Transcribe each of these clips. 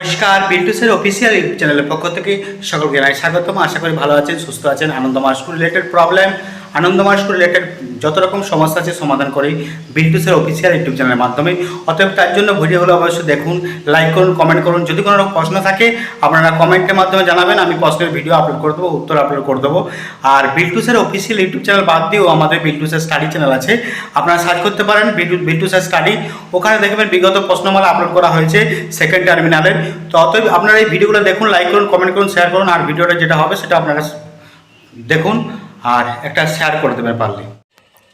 নমস্কার বিল্টুসের official YouTube চ্যানেলের পক্ষ থেকে সকলকে জানাই স্বাগতম। আশা করি ভালো আছেন, সুস্থ আছেন। Anandama school related problem Anandama school related যত রকম সমস্যা আছে সমাধান করি। বিল্টুসের অফিসিয়াল ইউটিউব চ্যানেলের মাধ্যমে। অতএব তার জন্য ভিডিওগুলো অবশ্যই দেখুন লাইক করুন কমেন্ট করুন। যদি কোনো রকম প্রশ্ন থাকে, আপনারা কমেন্টের মাধ্যমে জানাবেন, আমি প্রশ্নের ভিডিও আপলোড করে দেবো, উত্তর আপলোড করে দেবো। আর বিল্টুসের অফিসিয়াল ইউটিউব চ্যানেল বাদ দিয়েও আমাদের বিল্টুসের স্টাডি চ্যানেল আছে। আপনারা সার্চ করতে পারেন বিল্টু- বিল্টুসের স্টাডি ওখানে দেখবেন বিগত প্রশ্নমালা আপলোড করা হয়েছে সেকেন্ড টার্মিনালের তো অতএব আপনারা এই ভিডিওগুলো দেখুন লাইক করুন কমেন্ট করুন শেয়ার করুন। আর ভিডিওটা যেটা হবে সেটা আপনারা দেখুন। আর একটা শেয়ার করে দেবেন পারলে।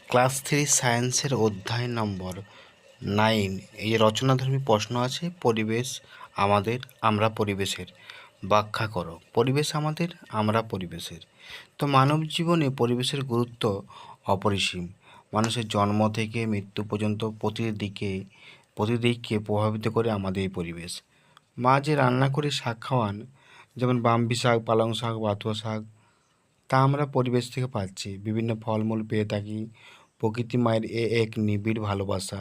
ক্লাস থ্রি সায়েন্সের অধ্যায় নম্বর নাইন। এই যে রচনাধর্মী প্রশ্ন আছে, পরিবেশ আমাদের, আমরা পরিবেশের। ব্যাখ্যা করো, পরিবেশ আমাদের, আমরা পরিবেশের। তো মানব জীবনে পরিবেশের গুরুত্ব অপরিসীম। মানুষের জন্ম থেকে মৃত্যু পর্যন্ত প্রতিদিকে, প্রতিদিককে প্রভাবিত করে আমাদের এই পরিবেশ। মা যে রান্না করে শাক খাওয়ান, যেমন বাম্বি শাক, পালং শাক বাতুয়া শাক তা আমরা পরিবেশ থেকে পাচ্ছি। বিভিন্ন ফলমূল পেয়ে থাকি। প্রকৃতি মায়ের এ এক নিবিড় ভালোবাসা।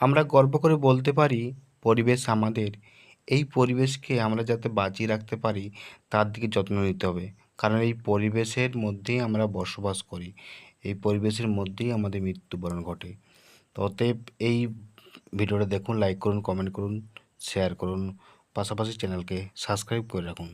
আমরা গর্ব করে বলতে পারি, পরিবেশ আমাদের। এই পরিবেশকে আমরা যাতে বাঁচিয়ে রাখতে পারি, তার দিকে যত্ন নিতে হবে। কারণ এই পরিবেশের মধ্যেই আমরা বসবাস করি। এই পরিবেশের মধ্যেই আমাদের মৃত্যুবরণ ঘটে। অতএব এই ভিডিওটা দেখুন লাইক করুন কমেন্ট করুন শেয়ার করুন। পাশাপাশি চ্যানেলকে সাবস্ক্রাইব করে রাখুন।